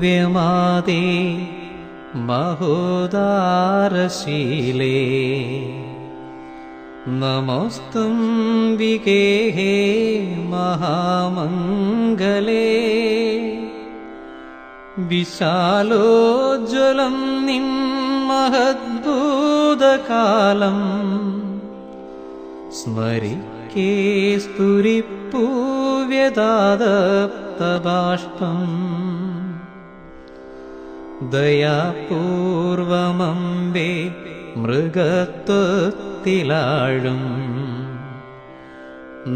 व्यमादे महोदारशीले। नमोऽस्तु हे महामङ्गले। विशालोज्ज्वलं निं महद्भूतकालम्। സ്മരിക്കേ സ്തുരിപ്പൂവ്യതാദപ്തബാഷ്പം ദയാപൂർവമമ്പേ മൃഗത്വത്തിലാഴും.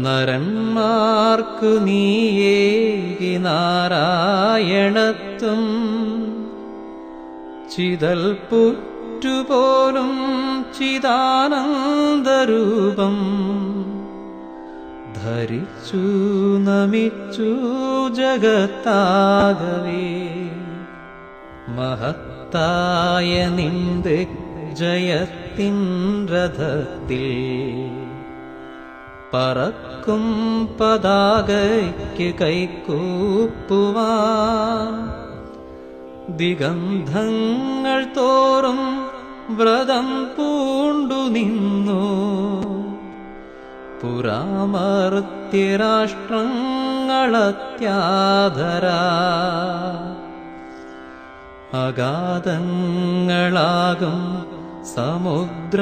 നരന്മാർക്കു നീയേകി നാരായണത്വം. ചിതൽ പുറ്റുപോലും ചിദാനന്ദരൂപം ധരിച്ചു നമിച്ചു ജഗത്താകവേ. മഹത്തായ നിന്റെ ജയത്തിൻ രഥത്തിൽ പറക്കും പതാകയ്ക്ക് കൈക്കൂപ്പുവാ ദിഗന്ധങ്ങൾ തോറും വ്രതം പൂണ്ടു നിന്നു. പുരാമർത്യരാഷ്ട്രങ്ങളത്യാധരാ. അഗാധങ്ങളാകും സമുദ്രങ്ങളാലോ.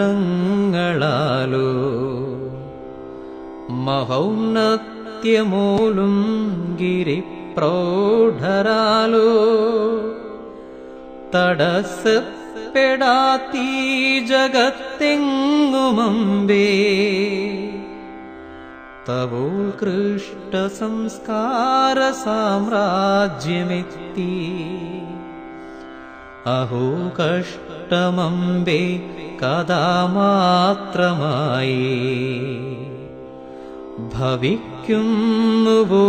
മഹൗന്നത്യമൂലും ഗിരിപ്രൗഢരാലോ. തടസ്സപ്പെടാത്തീ ജഗത്തെങ്ങുമമ്പേ തവോത്കൃഷ്ട സംസ്കാര സാമ്രാജ്യമെത്തി അഹോ കഷ്ടമമ്പേ കഥാ മാത്രമായി ഭവിക്കുന്നുവോ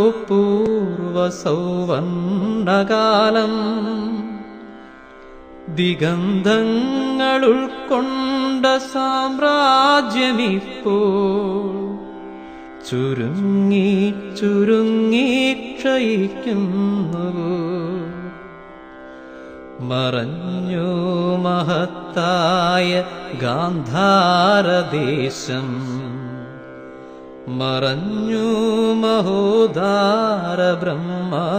ദിഗന്ധങ്ങൾ ഉൾക്കൊണ്ട സാമ്രാജ്യമിപ്പോൾ ചുരുങ്ങി ചുരുങ്ങി ക്ഷയിക്കുന്നു മറഞ്ഞു മഹത്തായ ഗാന്ധാരദേശം. മറഞ്ഞു മഹോദാര ബ്രഹ്മപ്രദേശം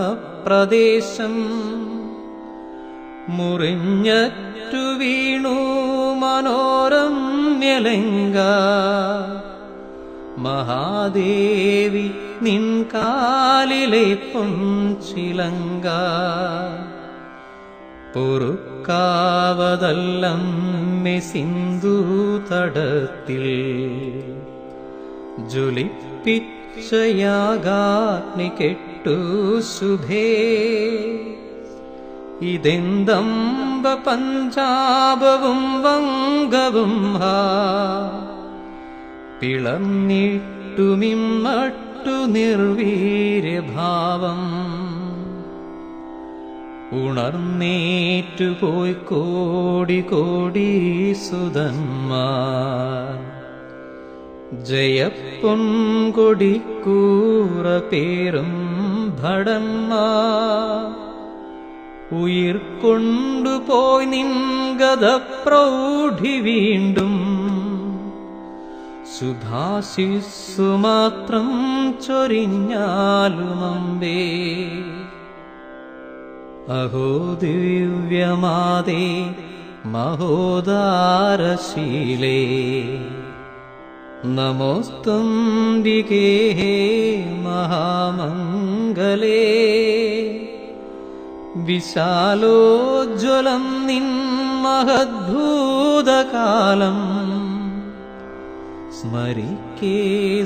മുറിഞ്ഞറ്റു വീണു മനോരമ്യലങ്ക മഹാദേവി നിൻ കാലിലെ പൊൻചിലങ്ക. പൊറുക്കാവതല്ലമ്മെ സിന്ധു തടത്തിൽ. ജ്വലിപ്പിച്ചയാഗാഗ്നി കെട്ടു ശുഭേ ഇതെന്തമ്പ പഞ്ചാപവും വങ്കവും പിളന്നിട്ടുമിമ്മട്ടു നിർവീര്യഭാവം. ഉണർന്നേറ്റുപോയി കോടി കോടി സുതന്മാർ ജയപ്പൊൻകൊടിക്കൂറ പേരും ഭടന്മാർ. ഉയിർ കൊണ്ടുപോയി നിൻഗത പ്രൗഢി വീണ്ടും. സുധാശിസ്സു മാത്രം ചൊരിഞ്ഞാലുമമ്പേ അഹോ ദിവ്യമാതേ മഹോദാരശീലേ. നമോസ്തുംബികേ മഹാമംഗലേ. विशालोज्ज्वलं निन्महद्भूतकालम् स्मरिके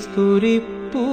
स्फुरि पू